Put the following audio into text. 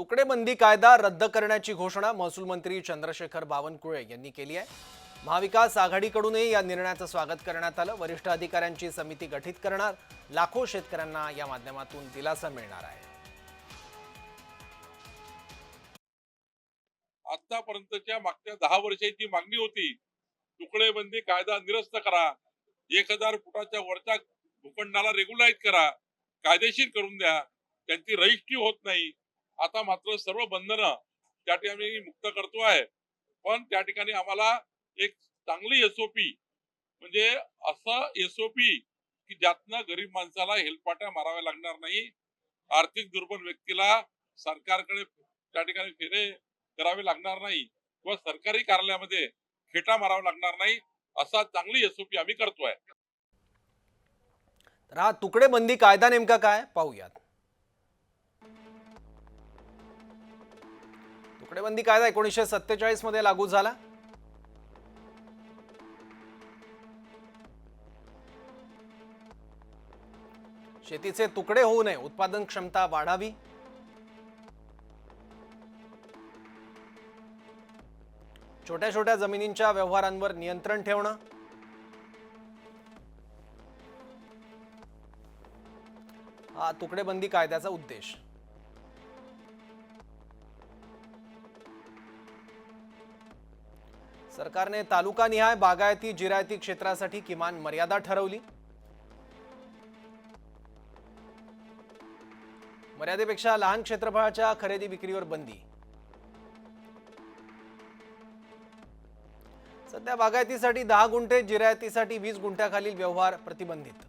तुकडेबंदी कायदा रद्द करण्याची घोषणा महसूल मंत्री चंद्रशेखर बावनकुळे यांनी केली आहे. महाविकास आघाडीकडूनही या निर्णयाचं स्वागत करण्यात आलं. वरिष्ठ अधिकाऱ्यांची समिती गठीत करणार. लाखो शेतकऱ्यांना या माध्यमातून दिलासा मिळणार आहे. आतापर्यंतच्या मागच्या दहा वर्षाची मागणी होती तुकडेबंदी कायदा निरस्त करा. एक हजार फुटाच्या वरच्या भूखंडाला रेग्युलाइज करा. कायदेशीर करून द्या. त्यांची रजिस्ट्री होत नाही. आता मात्र सर्व बंधनं त्या ठिकाणी मुक्त करतो आहे. पण त्या ठिकाणी आम्हाला एक चांगली एसओपी म्हणजे असं एसओपी की ज्यातनं गरीब माणसाला हेलपाट्या माराव्या लागणार नाही. आर्थिक दुर्बल व्यक्तीला सरकारकडे त्या ठिकाणी फेरे करावे लागणार नाही किंवा सरकारी कार्यालयामध्ये खेटा मारावा लागणार नाही असा चांगली एसओपी आम्ही करतोय. तर हा तुकडेबंदी कायदा नेमका काय? पाहूयात. तुकडेबंदी कायदा एकोणीसशे सत्तेचाळीसमध्ये लागू झाला? शेतीचे तुकडे होऊ नये उत्पादन क्षमता वाढावी. छोट्या छोट्या जमिनींच्या व्यवहारांवर नियंत्रण ठेवणं. हा तुकडेबंदी कायद्याचा उद्देश. सरकारने तालुकानिहाय बागायती जिरायती क्षेत्रासाठी किमान मर्यादा ठरवली. मर्यादेपेक्षा लहान क्षेत्रफळाच्या खरेदी विक्रीवर बंदी. सध्या बागायतीसाठी दहा गुंठे जिरायतीसाठी वीस गुंठ्याखालील व्यवहार प्रतिबंधित.